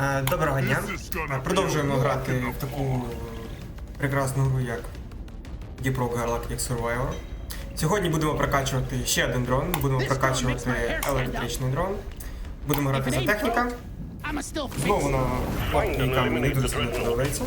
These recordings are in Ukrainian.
Е, Доброго дня. Продовжуємо грати в таку прекрасну гру, як Deep Rock Galactic Survivor. Сьогодні будемо прокачувати ще один дрон, будемо прокачувати електричний дрон. Будемо грати за техніка. Знову на яка мені дуже сильно подобається.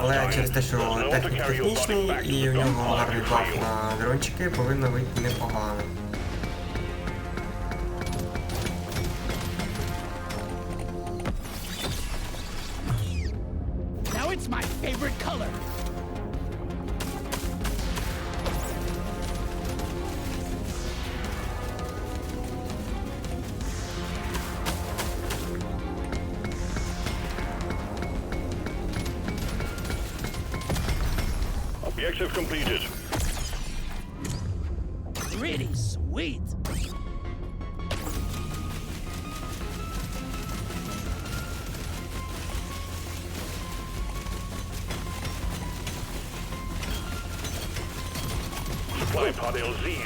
Але через те, що технік технічний і у нього гарний баф на дрончики, повинно вийти непогано. Favorite color. Objective completed.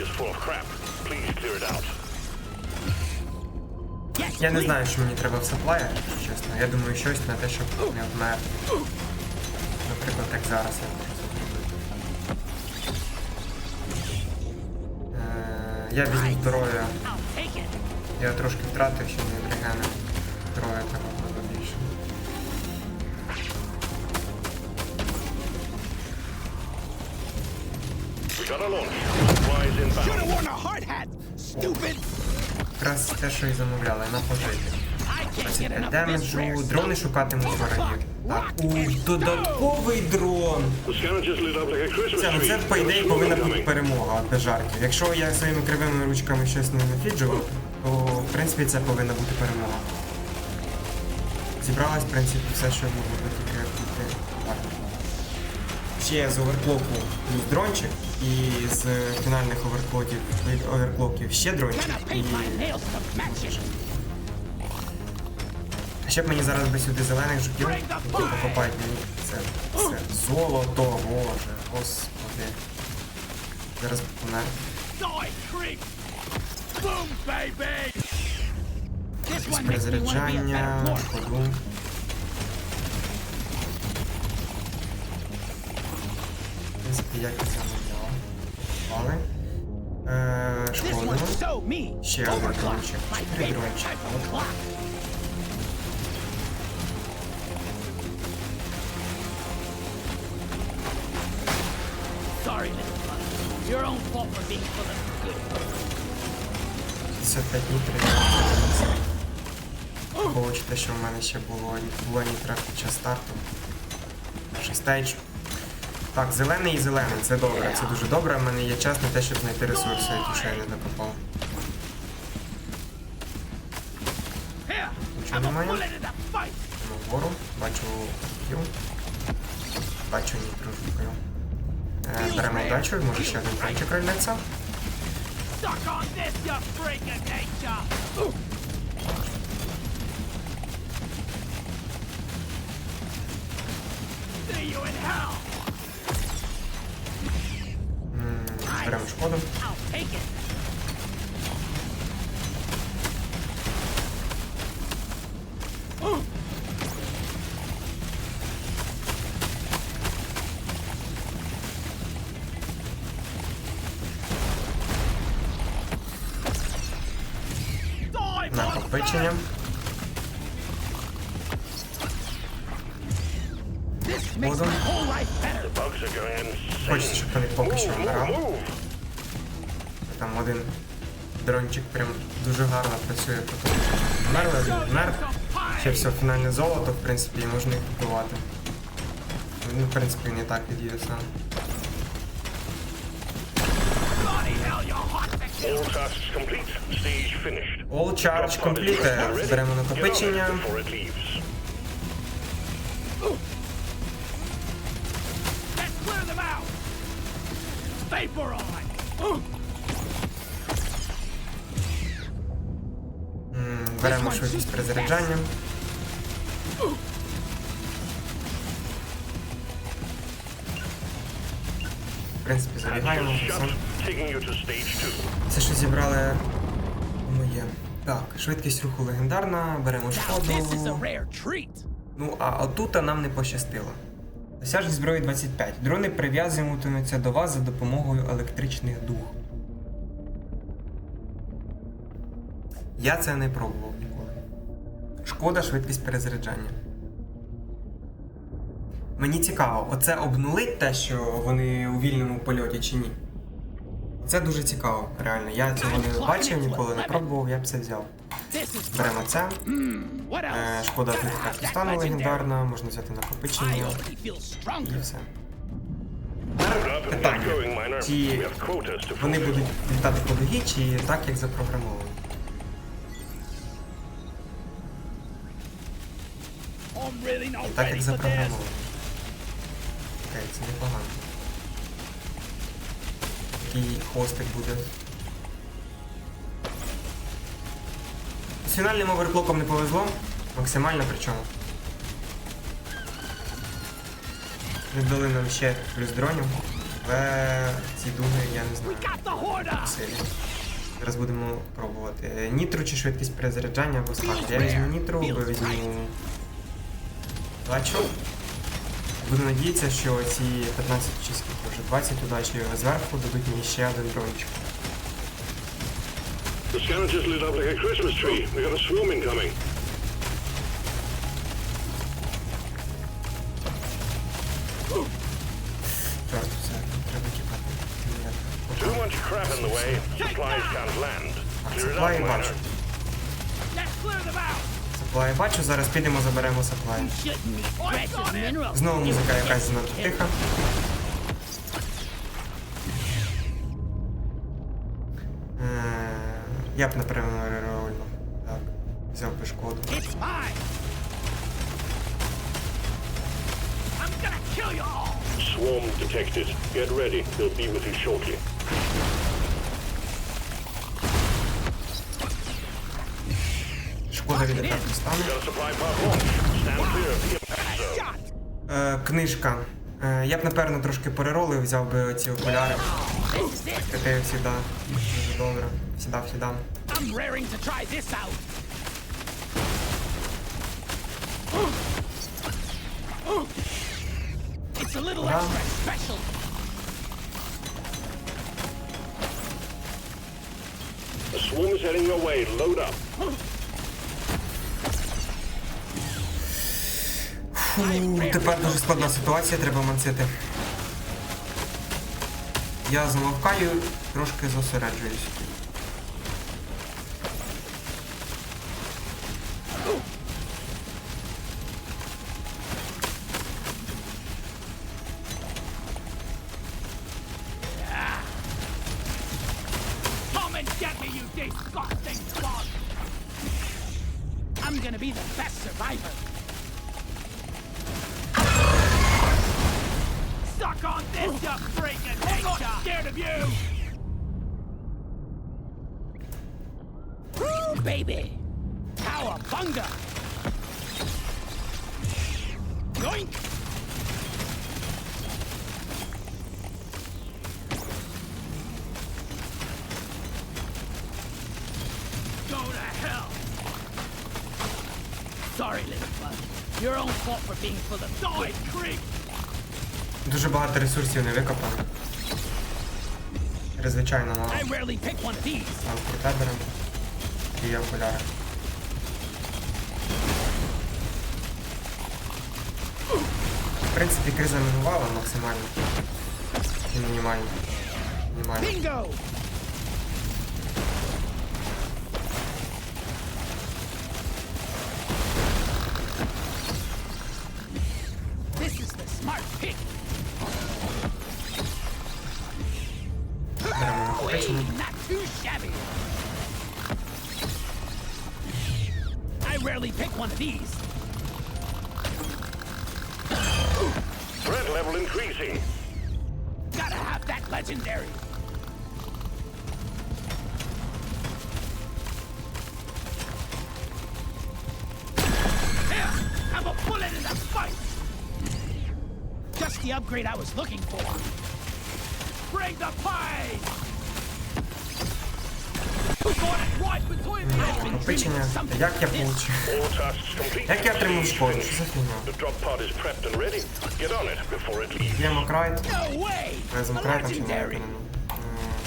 Is full of crap. Please clear it out. Я не знаю, що мені треба в саплаї, якщо чесно. Я думаю, щось на те, щоб не вмерти. Наприклад, як зараз я можу зробити. Е, Я візьму здоров'я. Я трошки втратив, що не регенем. Здоров'я треба було більше. We got a launch. Supplies Should have worn a hard hat, stupid. Якраз те, що і замовляли, на пожиті. I can't get 25 enough of this rare демеджу, дрони шукатимуть ворогів. Так, у додатковий дрон. Це, ну, це по ідеї повинна бути перемога без жартів. Якщо я своїми кривими ручками щось не нафіджував, то в принципі це повинна бути перемога. Зібралось, в принципі, все, що могло бути. Ще з оверклоку плюс дрончик, і з фінальних оверклоків, оверклоків ще дрончик. І it. ще б мені зараз би сюди зелених жуків, мені це все золото, боже, господи. Зараз помер. Die, creep. Принципі, як замовляв. Але. Е. Ще один дрончик. Чотири дрончика. type of clock. Sorry, little brother. Your own fault for being full of good. 55 нітрів. Враховуючи те, що в мене ще було, була нітра під час старту. Стейдж. Так, зелений і зелений, це добре, це дуже добре. У мене є час на те, щоб знайти ресурси, які ще я не. Here, Нічого немає. Йдемо вгору, бачу кіл. Бачу нітру жукаю. Е, беремо вдачу, може ще один танчик nature. See you in hell. М, Беремо Хочеться, щоб вони поки що вмирали. Там один дрончик прям дуже гарно працює по тому. Вмерли, один вмер. Ще все, фінальне золото, в принципі, і можна їх вбивати. Він, в принципі, не так підійде сам. All charge complete. Беремо накопичення. Беремо швидкість перезаряджання. В принципі, забігаємо. Все. Це що зібрали моє. Так, швидкість руху легендарна, беремо шкоду. Ну, а отут нам не пощастило. Досяжність зброї 25. Дрони прив'язуватимуться до вас за допомогою електричних дух. Я це не пробував ніколи. Шкода швидкість перезаряджання. Мені цікаво, оце обнулить те, що вони у вільному польоті чи ні. Це дуже цікаво, реально. Я цього не бачив, ніколи не пробував, я б це взяв. Беремо це. Е, шкода Ah, духу that стану легендарна, можна взяти накопичення і все. Питання. to вони будуть літати по дугі чи так, як запрограмовано? Так, як запрограмовано. Окей, це непогано. Такий хвостик буде. Фінальним оверклоком не повезло. Максимально причому. Не дали нам ще плюс дронів. Але ці дуги я не знаю. Зараз будемо пробувати. Нітру чи швидкість перезаряджання або сканер. Я візьму нітру, ви візьму удачу. Буду надіятися, що ці 15 чи скільки вже 20 удачі зверху дадуть мені ще один дрончик. The scanner just lit up like a Christmas tree. We got a swarm incoming. Too much crap in the way. Supplies can't land. Clear it Саплай out, бачу. miner. Let's clear them out. Саплай бачу, зараз підемо заберемо саплай. Знову музика якась занадто тиха. Я б напевно рерольно. Так, взяв би шкоду. Swarm detected. Get ready. They'll be with you shortly. Шкода від атаки стане. Е, книжка. Е, я б напевно трошки переролив, взяв би ці окуляри. Таке завжди. Добре. Сідав, сідав. I'm raring to try this out. It's a little Wow. extra special. A swarm is heading your way. Load up. Фу, тепер дуже складна ситуація, треба мансити. Я замовкаю, трошки зосереджуюсь. I'm gonna be the best survivor. Suck on this, you freaking I'm not scared of you! Woo, baby! Cowabunga! Yoink! Go to hell! Sorry, little bud. Your own fault for being full of die, creep! Дуже багато ресурсів не викопано. Звичайно, мало. Беремо. І є окуляри. В принципі, криза минувала максимально. І мінімально. Мінімально. I rarely pick one of these. Threat level increasing. Gotta have that legendary. Have a bullet in the fight. Just the upgrade I was looking for. Bring the pie. Накопичення. Як я complete. Як я отримав шкоду? Що за фігня? Way. Без A Мокрайта чи не виконано.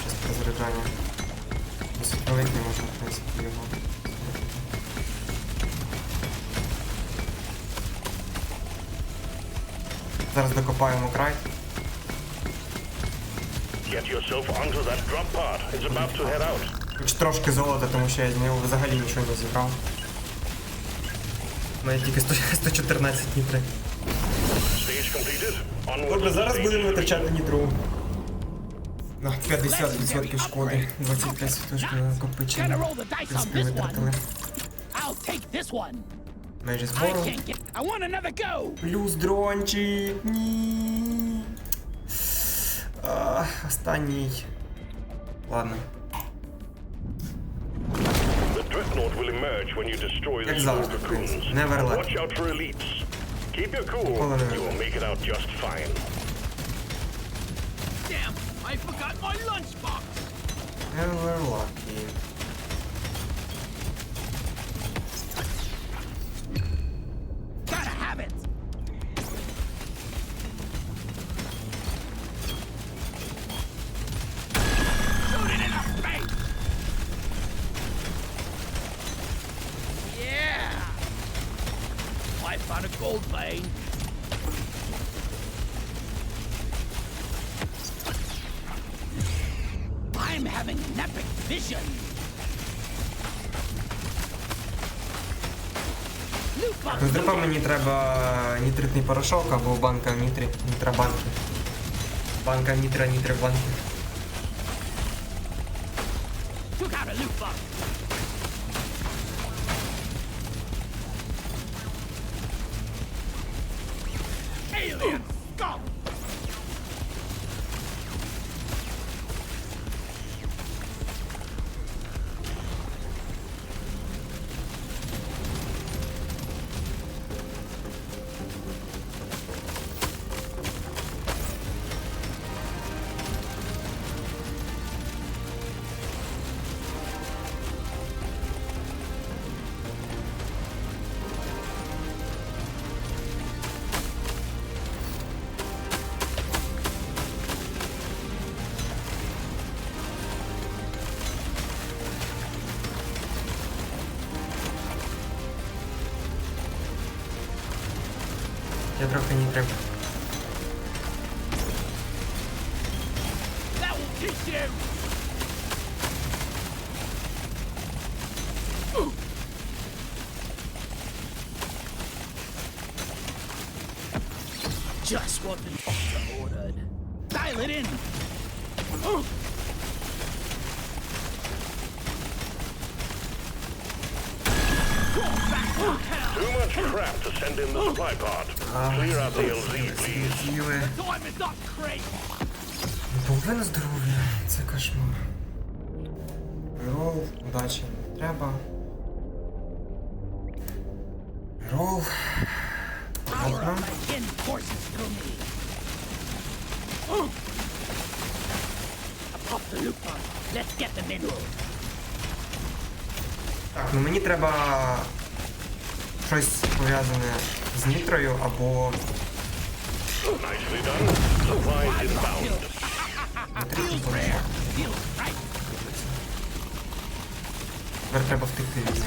Щось перезаряджання. Досить великий можна, в принципі, його. Зараз докопаю Мокрайт. Get yourself onto that drop pod. It's about to head out. Хоч трошки золота, тому що я з нього взагалі нічого не зібрав. У мене тільки 100 114 нітри. Добре, зараз будемо витрачати нітру. На 50% шкоди, 25 точки Gonna накопичення. roll the В dice on принципі, витратили. Майже збору. Плюс дрончик. Ні. А, останній. Ладно. will emerge when you destroy the cocoons. Never let. Watch out for elites. Keep your cool. You will make it out just fine. Damn, I forgot my lunchbox. Never lucky. vision. Loot box З дрипа мені треба нітритний порошок або банка нітрі. Нітрабанки. Банка нітра, нітрибанки. Took out a loot box. trochę nie trafił. Just what the doctor ordered. Dial it in! Too much crap to send in the supply pod. Crazy! Половина здоров'я. Це кошмар. Рол, удачі не треба. Рол. Так, ну мені треба щось пов'язане з нітрою або. Тепер треба втекти від них.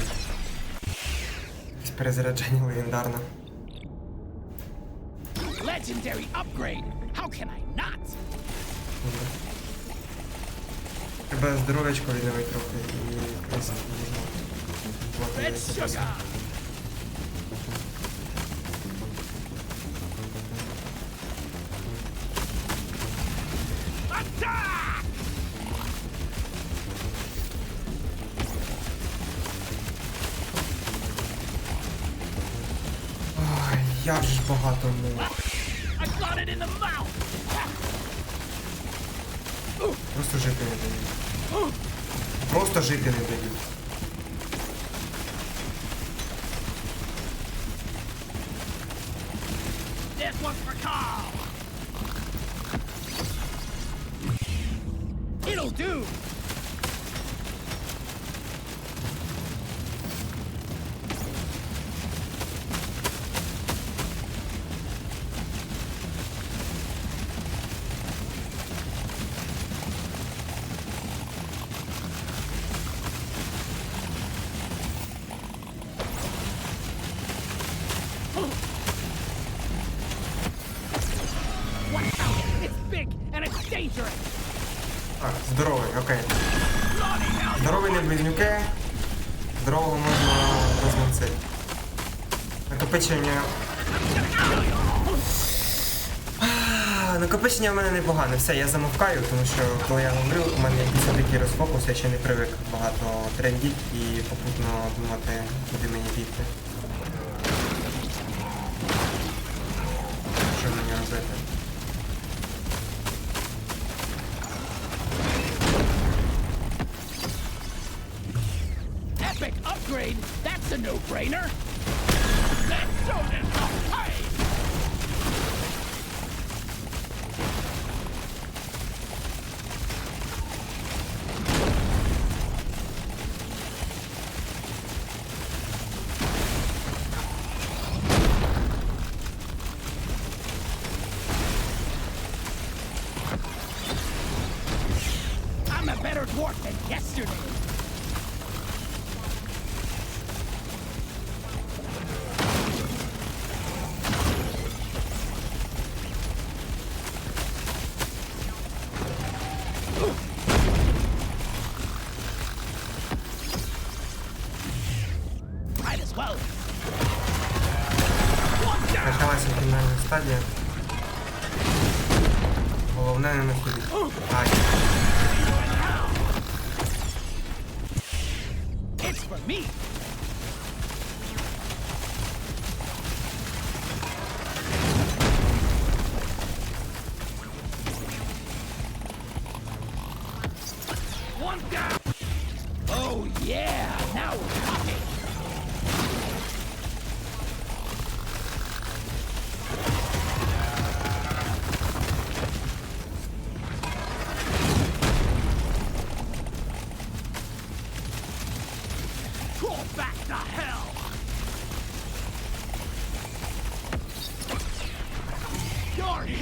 Якесь перезарядження легендарне. Legendary upgrade. How can I not? Треба здоров'ячко відновити трохи і Red sugar. Багато. Просто жити не дають. Просто жити не дають. This one's for Carl. Здоровий, окей. Здоровий не близнюки. Здорового можна розносити. Накопичення. Накопичення в мене непогане. Все, я замовкаю, тому що коли я говорю, у мене якийсь такий розфокус, я ще не привик багато трендіть і попутно думати, куди мені бігти. No-brainer. I'm a better dwarf than yesterday. For me.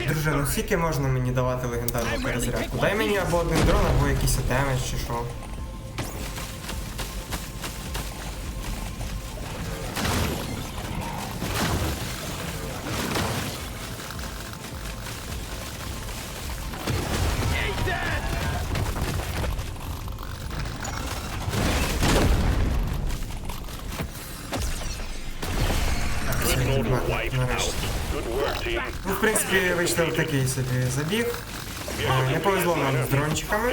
Друже, ну скільки можна мені давати легендарну перезарядку? Дай мені або один дрон, або якийсь демедж чи що. Вийшов такий собі забіг. Е, Не повезло нам з дрончиками.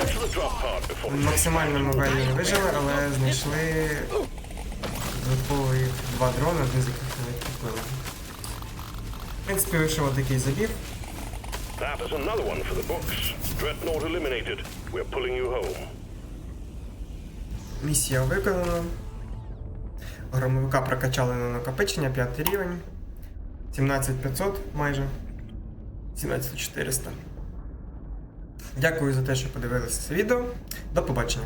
Максимально ми вельми не вижили, але знайшли додаткові два дрони, один з яких навіть купили. В принципі, вийшов такий забіг. That is another one for the books. Dreadnought eliminated. We're pulling you home. Місія виконана. Громовика прокачали на накопичення, 5 рівень. 17500 майже. 17400. Дякую за те, що подивилися це відео. До побачення.